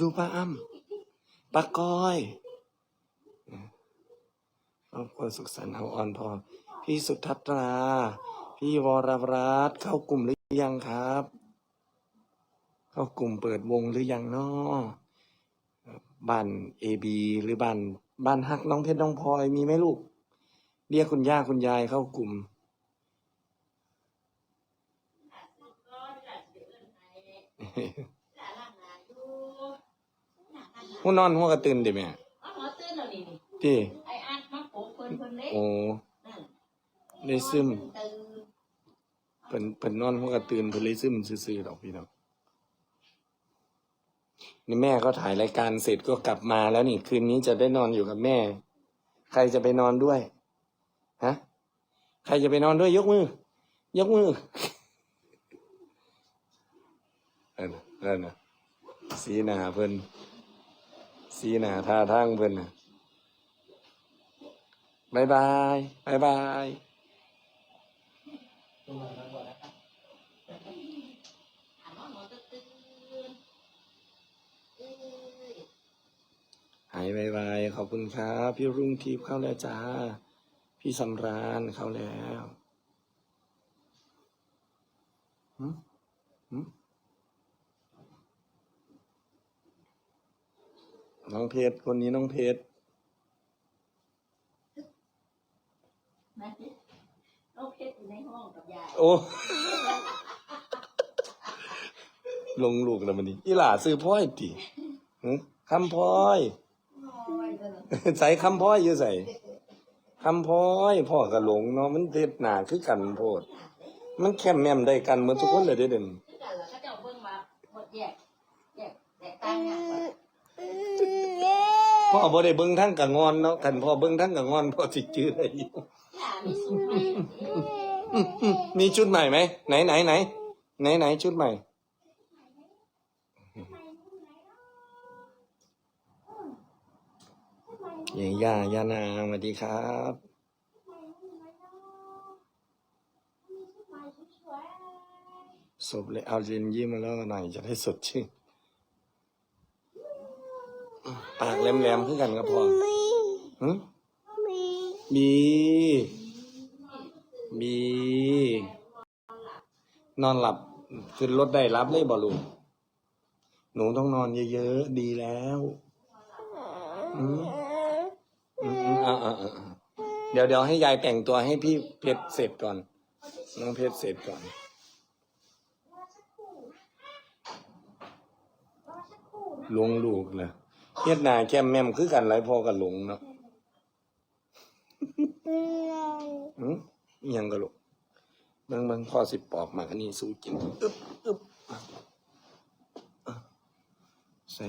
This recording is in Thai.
ดูป้าอ้ำป้าก้อยครอบครัวสุขสันต์เฮาออนพอพี่สุทัศรา พี่วรรัตน์เข้ากลุ่มหรือยังครับ เข้ากลุ่มเปิดวงหรือยังนาะบ้านเอบีหรือบ้านบ้านฮักน้องเพชรน้องพลอยมีไหมลูก เรียกคุณย่าคุณยายเข้ากลุ่ม หัวนอนหัวกระตื่นดิแม่เอาหัวตื่นแล้วนี่นี่ที่ไอ้อัดมาโผล่เพิ่นเพิ่นเด้โอ้นั่นได้ซึมตื่นเพิ่นเพิ่นนอนหัวกระตื่นเพิ่นเลยซึมซื่อๆดอกพี่น้องนี่แม่ก็ถ่ายรายการเสร็จก็กลับมาแล้วนี่ คืนนี้จะได้นอนอยู่กับแม่ ใครจะไปนอนด้วยฮะใครจะไปนอนด้วยยกมือ ยกมือเออนะเออนะสีหน้าเพิ่น สีหน้าท่าทางเพิ่นน่ะบายบายบายบายอ่านนอนนอนตื่นตื่นเอ้ยหายไวๆขอบคุณครับ พี่รุ่งทิพย์เข้าแล้วจ้า พี่สำราญเข้าแล้วหึหึ น้องเพชรคนนี้น้องเพชรนะน้องเพชรอยู่ในห้องกับยายโอ้ ลงลูกแล้วมันนี่อีหล่าซื้อพ่อยติหึคำพ่อย ใส่คำพ่อยอยู่ใส่คำพ่อยพ่อกับหลงเนาะมันเด็ดหนาคือกันโพด มันแคมแมมได้กันเหมือนทุกคนเลยเด้อเด่น คือกันเหรอเขาเจ้าเบิ่งมาหมดแยกแยกแตกต่างกันหมด พ่อบ่ได้เบิ่งทั้งกะงอนเนาะคันพ่อเบิ่งทั้งกะงอนพ่อสิจื้อได้อยู่ย่ามีสูตรไหมมีชุดใหม่ไหมไหนไหนไหนไหนไหนชุดใหม่เย่ย่าย่านางสวัสดีครับศพเลยเอาเรนยิ้มมาแล้วหน่อยจะได้สดชื่น ปากแหลมๆขึ้นกันก็พอหึบีบีนอนหลับขึ้นรถได้รับเลยบอลูกหนูต้องนอนเยอะๆ ดีแล้วอืมอืมอืมอ่าอ่าอ่าเดี๋ยวเดี๋ยวให้ยายแต่งตัวให้พี่เพชรเสร็จก่อน น้องเพชรเสร็จก่อนหลวงลูกเลย เฮ็ดหนาแก้มแม่มคือกันไรพอกับหลงเนาะอืมอิหยังกับลูกเบิ่งเบิ่งพ่อสิปอกหมากอันนี้สู้กินอึ๊บอึ๊บอะอะใส่